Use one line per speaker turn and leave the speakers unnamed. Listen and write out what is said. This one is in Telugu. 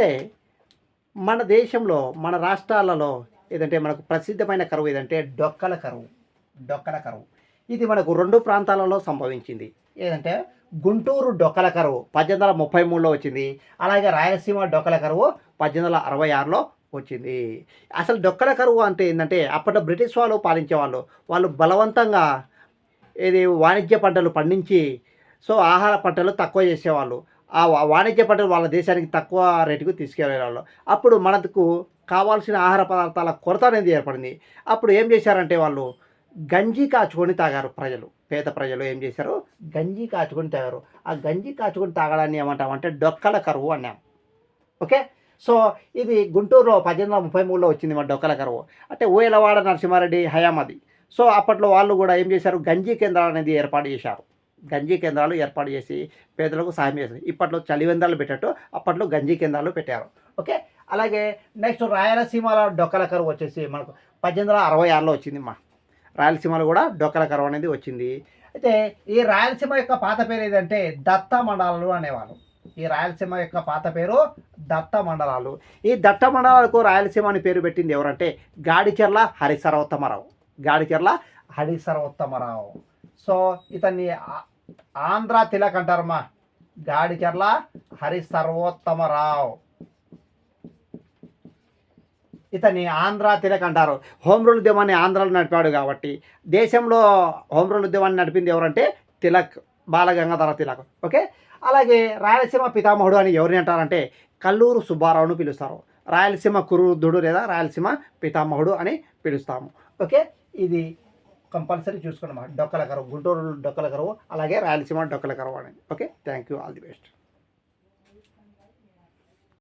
అయితే మన దేశంలో మన రాష్ట్రాలలో ఏదంటే మనకు ప్రసిద్ధమైన కరువు ఏదంటే డొక్కల కరువు. డొక్కల కరువు. ఇది మనకు రెండు ప్రాంతాలలో సంభవించింది. ఏదంటే గుంటూరు డొక్కల కరువు పద్దెనిమిది వందల ముప్పై మూడులో వచ్చింది. అలాగే రాయలసీమ డొక్కల కరువు పద్దెనిమిది వందల అరవై ఆరులో వచ్చింది. అసలు డొక్కల కరువు అంటే ఏంటంటే అప్పట్లో బ్రిటిష్ వాళ్ళు పాలించేవాళ్ళు. వాళ్ళు బలవంతంగా ఇది వాణిజ్య పంటలు పండించి సో ఆహార పంటలు తక్కువ చేసేవాళ్ళు. ఆ వా- వాణిజ్య పంటలు వాళ్ళ దేశానికి తక్కువ రేటుకు తీసుకెళ్ళేవాళ్ళు అప్పుడు మనకు కావాల్సిన ఆహార పదార్థాల కొరత అనేది ఏర్పడింది. అప్పుడు ఏం చేశారంటే వాళ్ళు గంజి కాచుకొని తాగారు ప్రజలు. పేద ప్రజలు ఏం చేశారు? గంజి కాచుకొని తాగారు. ఆ గంజి కాచుకొని తాగడాన్ని ఏమంటామంటే డొక్కల కరువు అన్నాం. ఓకే? సో ఇది గుంటూరులో పద్దెనిమిది వందల ముప్పై మూడులో వచ్చింది మా డొక్కల కరువు. అంటే ఊయలవాడ నరసింహారెడ్డి హయామది. సో అప్పట్లో వాళ్ళు కూడా ఏం చేశారు? గంజి కేంద్రాలు అనేది ఏర్పాటు చేశారు. గంజీ కేంద్రాలు ఏర్పాటు చేసి పేదలకు సాయం చేసింది. ఇప్పట్లో చలివేంద్రాలు పెట్టట్టు అప్పట్లో గంజీ కేంద్రాలు పెట్టారు. ఓకే? అలాగే నెక్స్ట్ రాయలసీమలో డొక్కల కరువు వచ్చేసి మనకు పద్దెనిమిది వందల అరవై ఆరులో వచ్చింది మా రాయలసీమలో కూడా డొక్కల కరువు అనేది వచ్చింది. అయితే ఈ రాయలసీమ యొక్క పాత పేరు ఏదంటే దత్త మండలాలు అనేవాళ్ళు. ఈ రాయలసీమ యొక్క పాత పేరు దత్త మండలాలు. ఈ దత్త మండలాలకు రాయలసీమ అని పేరు పెట్టింది ఎవరంటే గాడిచెర్ల హరిసర్వోత్తమరావు గాడిచెర్ల హరిసర్వోత్తమరావు సో ఇతన్ని ఆంధ్ర తిలక్ అంటారమ్మా. గాడికెర్ల హరి సర్వోత్తమరావు. ఇతన్ని ఆంధ్ర తిలక్ అంటారు. హోమ్ రూల్ ఉద్యమాన్ని ఆంధ్రలో నడిపాడు కాబట్టి దేశంలో హోమ్ రూల్ ఉద్యమాన్ని నడిపింది ఎవరంటే తిలక్ బాలగంగాధర తిలక్. ఓకే? అలాగే రాయలసీమ పితామహుడు అని ఎవరిని అంటారంటే కల్లూరు సుబ్బారావును పిలుస్తారు. రాయలసీమ కురువృద్ధుడు లేదా రాయలసీమ పితామహుడు అని పిలుస్తాము. ఓకే? ఇది కంపల్సరీ చూసుకున్నమాట డొక్కల కరువు గుంటూరు డొక్కల కరువు అలాగే రాయలసీమ డొక్కల కరువు అని. Okay? Thank you. All the best.